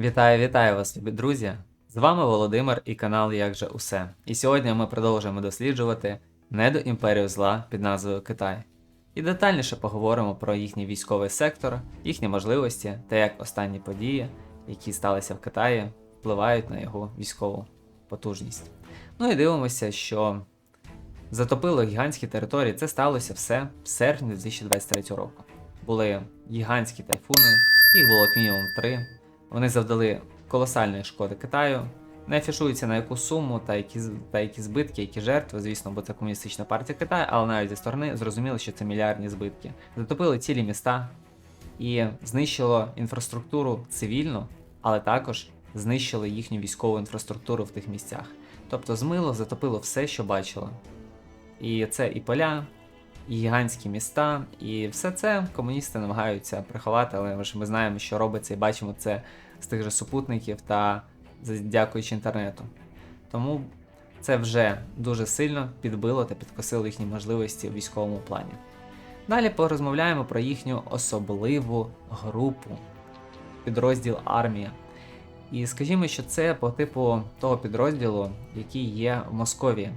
Вітаю, вітаю вас, любі друзі! З вами Володимир і канал Як же Усе. І сьогодні ми продовжуємо досліджувати недоімперію зла під назвою Китай. І детальніше поговоримо про їхній військовий сектор, їхні можливості та як останні події, які сталися в Китаї, впливають на його військову потужність. Ну і дивимося, що затопило гігантські території. Це сталося все в серпні 2023 року. Були гігантські тайфуни, їх було як мінімум три. Вони завдали колосальної шкоди Китаю. Не афішується на яку суму та які, та які збитки, які жертви, звісно, бо це комуністична партія Китаю, але навіть зі сторони зрозуміло, що це мільярдні збитки. Затопили цілі міста і знищило інфраструктуру цивільну, але також знищило їхню військову інфраструктуру в тих місцях. Тобто змило, затопило все, що бачило. І це і поля, і гігантські міста, і все це комуністи намагаються приховати, але ми ж ми знаємо, що робиться, і бачимо це з тих же супутників та дякуючи інтернету. Тому це вже дуже сильно підбило та підкосило їхні можливості в військовому плані. Далі порозмовляємо про їхню особливу групу, підрозділ армія. І скажімо, що це по типу того підрозділу, який є в Московії.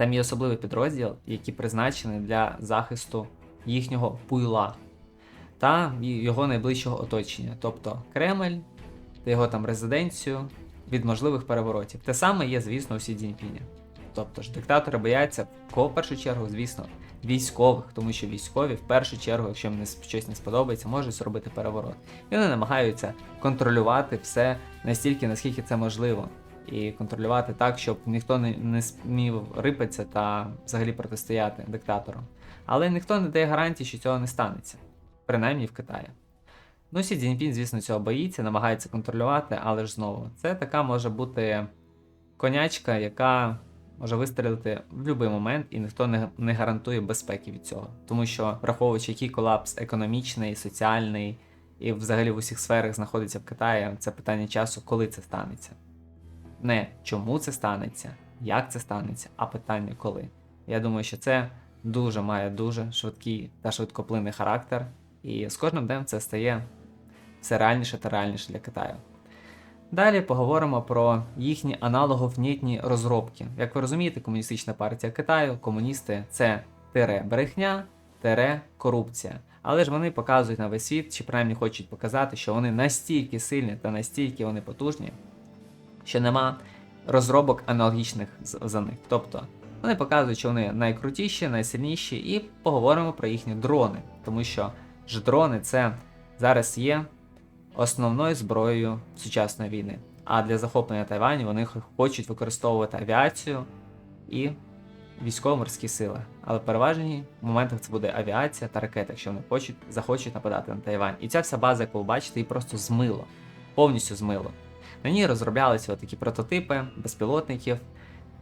Там є особливий підрозділ, який призначений для захисту їхнього пуйла та його найближчого оточення, тобто Кремль та його там резиденцію від можливих переворотів. Те саме є, звісно, у Сі. Тобто ж диктатори бояться кого в першу чергу, звісно, військових, тому що військові в першу чергу, якщо їм щось не сподобається, можуть зробити переворот. І вони намагаються контролювати все настільки, наскільки це можливо. І контролювати так, щоб ніхто не, не смів рипатися та взагалі протистояти диктатору. Але ніхто не дає гарантії, що цього не станеться, принаймні в Китаї. Ну, Сі Цзіньпін, звісно, цього боїться, намагається контролювати, але ж знову, це така може бути конячка, яка може вистрілити в будь-який момент, і ніхто не, не гарантує безпеки від цього. Тому що, враховуючи, який колапс економічний, соціальний і взагалі в усіх сферах знаходиться в Китаї, це питання часу, коли це станеться. Не чому це станеться, як це станеться, а питання коли. Я думаю, що це дуже має дуже швидкий та швидкоплинний характер, і з кожним днем це стає все реальніше та реальніше для Китаю. Далі поговоримо про їхні аналоговнітні розробки. Як ви розумієте, комуністична партія Китаю, комуністи це тире брехня, тире корупція. Але ж вони показують на весь світ, чи принаймні хочуть показати, що вони настільки сильні та настільки вони потужні, що нема розробок аналогічних за них. Тобто вони показують, що вони найкрутіші, найсильніші, і поговоримо про їхні дрони, тому що ж дрони це зараз є основною зброєю сучасної війни. А для захоплення Тайваню вони хочуть використовувати авіацію і військово-морські сили. Але в переважній моментах це буде авіація та ракети, якщо вони хочуть, захочуть нападати на Тайвань. І ця вся база, яку ви бачите, її просто змило, повністю змило. На ній розроблялися такі прототипи безпілотників.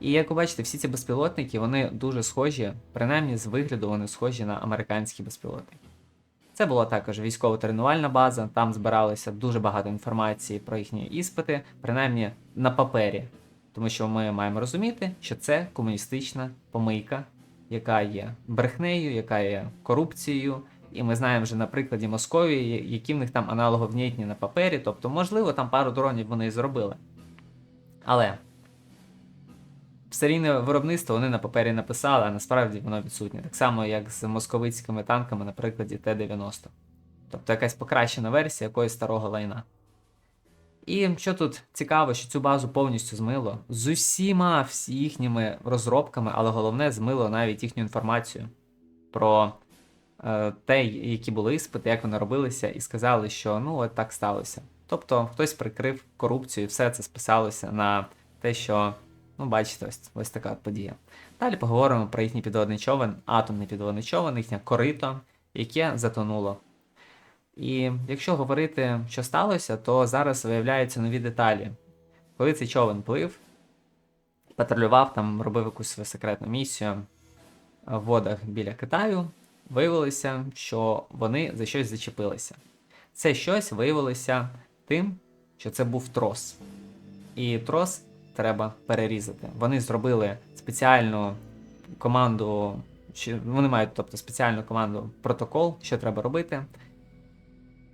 І як ви бачите, всі ці безпілотники вони дуже схожі, принаймні з вигляду вони схожі на американські безпілотники. Це була також військово-тренувальна база, там збиралося дуже багато інформації про їхні іспити, принаймні на папері. Тому що ми маємо розуміти, що це комуністична помийка, яка є брехнею, яка є корупцією. І ми знаємо вже на прикладі Московії, які в них там аналоговнітні на папері, тобто, можливо, там пару дронів вони і зробили. Але серійне виробництво вони на папері написали, а насправді воно відсутнє. Так само, як з московицькими танками на прикладі Т-90. Тобто якась покращена версія якогось старого лайна. І що тут цікаво, що цю базу повністю змило з усіма всі їхніми розробками, але головне змило навіть їхню інформацію про те, які були іспити, як вони робилися, і сказали, що ну от так сталося. Тобто хтось прикрив корупцію, і все це списалося на те, що, ну, бачите, ось, ось така подія. Далі поговоримо про їхній підводний човен, атомний підводний човен, їхнє корито, яке затонуло. І якщо говорити, що сталося, то зараз виявляються нові деталі. Коли цей човен плив, патрулював там, робив якусь свою секретну місію в водах біля Китаю, виявилося, що вони за щось зачепилися. Це щось виявилося тим, що це був трос. І трос треба перерізати. Вони зробили спеціальну команду, вони мають тобто, спеціальну команду протокол, що треба робити.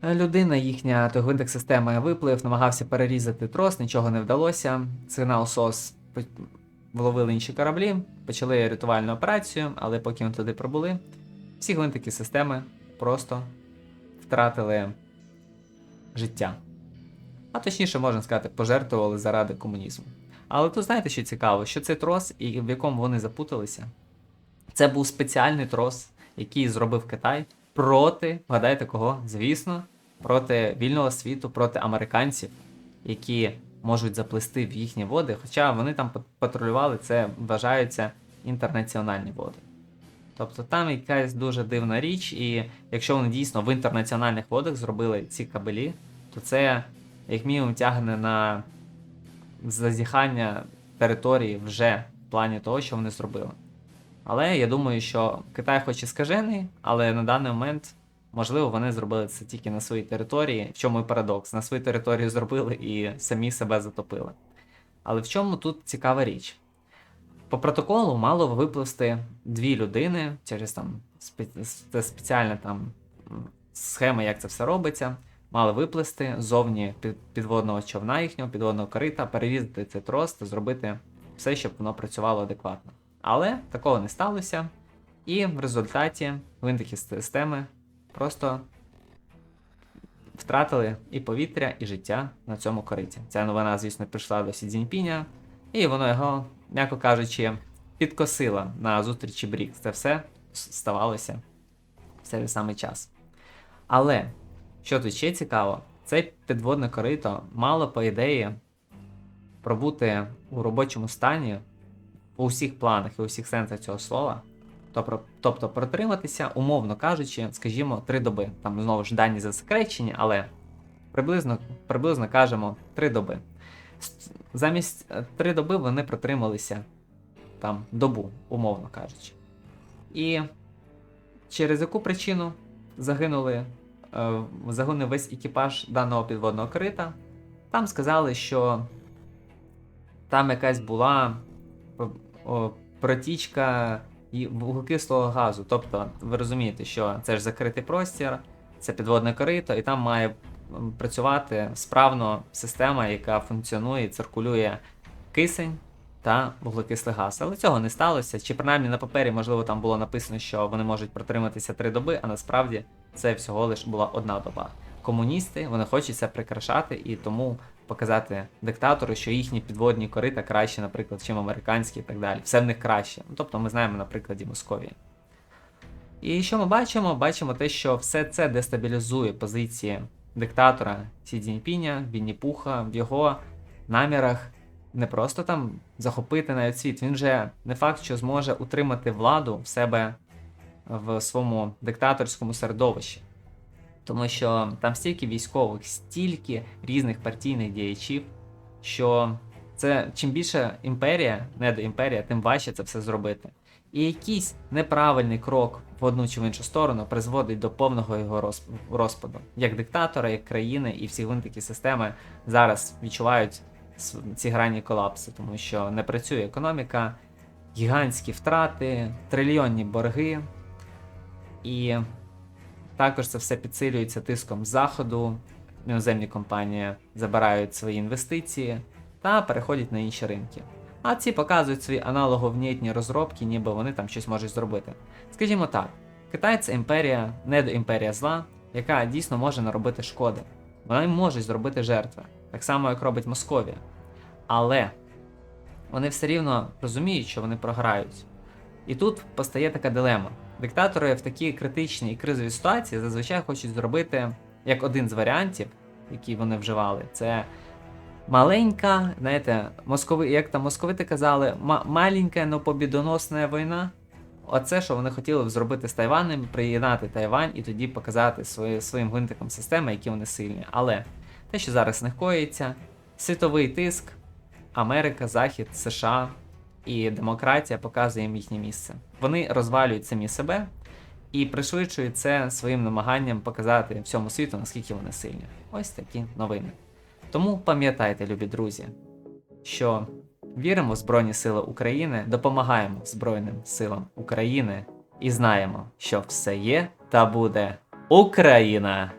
Людина їхня гвинтик системи виплив, намагався перерізати трос, нічого не вдалося. Сигнал СОС вловили інші кораблі, почали рятувальну операцію, але поки вони туди пробули, всі гвинтики системи просто втратили життя. А точніше, можна сказати, пожертвували заради комунізму. Але тут знаєте, що цікаво, що цей трос, і в якому вони запуталися, це був спеціальний трос, який зробив Китай проти, вгадайте кого? Звісно, проти вільного світу, проти американців, які можуть заплисти в їхні води, хоча вони там патрулювали, це вважаються інтернаціональні води. Тобто там якась дуже дивна річ, і якщо вони дійсно в інтернаціональних водах зробили ці кабелі, то це як мінімум тягне на зазіхання території вже в плані того, що вони зробили. Але я думаю, що Китай хоч і скажений, але на даний момент, можливо, вони зробили це тільки на своїй території. В чому і парадокс? На своїй території зробили і самі себе затопили. Але в чому тут цікава річ? По протоколу мало випливсти дві людини через там спе- спеціальна там схема, як це все робиться. Мали виплисти зовні підводного човна їхнього, підводного корита, перерізати цей трос та зробити все, щоб воно працювало адекватно. Але такого не сталося, і в результаті гвинтики системи просто втратили і повітря, і життя на цьому кориті. Ця новина, звісно, прийшла до Сі Цзіньпіня, і воно його, м'яко кажучи, підкосило на зустрічі Брікс. Це все ставалося в цей самий час. Але що тут ще цікаво, це підводне корито мало, по ідеї, пробути у робочому стані у всіх планах і у всіх сенсах цього слова. Тобто протриматися, умовно кажучи, скажімо, три доби. Там знову ж дані засекречені, але приблизно, приблизно кажемо три доби. Замість е, три доби вони протрималися там добу, умовно кажучи. І через яку причину загинули, е, загинув весь екіпаж даного підводного крита. Там сказали, що там якась була о, протічка вуглекислого газу. Тобто, ви розумієте, що це ж закритий простір, це підводне корито, і там має працювати справно система, яка функціонує циркулює кисень та вуглекислий газ. Але цього не сталося. Чи принаймні на папері, можливо, там було написано, що вони можуть протриматися три доби, а насправді це всього лиш була одна доба. Комуністи вони хочуть це прикрашати і тому показати диктатору, що їхні підводні корита краще, наприклад, чим американські і так далі. Все в них краще. Ну, тобто ми знаємо на прикладі Московії. І що ми бачимо? Бачимо те, що все це дестабілізує позиції диктатора Сі Цзіньпіня, Вінні Пуха, в його намірах не просто там захопити навіть світ. Він же не факт, що зможе утримати владу в себе в своєму диктаторському середовищі. Тому що там стільки військових, стільки різних партійних діячів, що це чим більше імперія, не до імперія, тим важче це все зробити. І якийсь неправильний крок в одну чи в іншу сторону призводить до повного його розп- розпаду. Як диктатора, як країни, і всі гвинтики системи зараз відчувають ці грані колапсу, тому що не працює економіка, гігантські втрати, трильйонні борги. І також це все підсилюється тиском заходу. Іноземні компанії забирають свої інвестиції та переходять на інші ринки. А ці показують свої аналоговнітні розробки, ніби вони там щось можуть зробити. Скажімо так, Китай це імперія, недоімперія зла, яка дійсно може наробити шкоди. Вони можуть зробити жертви, так само як робить Московія. Але вони все рівно розуміють, що вони програють. І тут постає така дилема. Диктатори в такій критичній і кризовій ситуації зазвичай хочуть зробити як один з варіантів, які вони вживали, це маленька, знаєте, москови, як там московити казали, ма- маленька, но побідоносна війна. Оце, що вони хотіли зробити з Тайванем, приєднати Тайвань і тоді показати свої, своїм гвинтикам системи, які вони сильні. Але те, що зараз них коїться, світовий тиск, Америка, Захід, США і демократія показує їм їхнє місце. Вони розвалюють самі себе і пришвидшують це своїм намаганням показати всьому світу, наскільки вони сильні. Ось такі новини. Тому пам'ятайте, любі друзі, що віримо в Збройні Сили України, допомагаємо Збройним силам України і знаємо, що все є та буде Україна!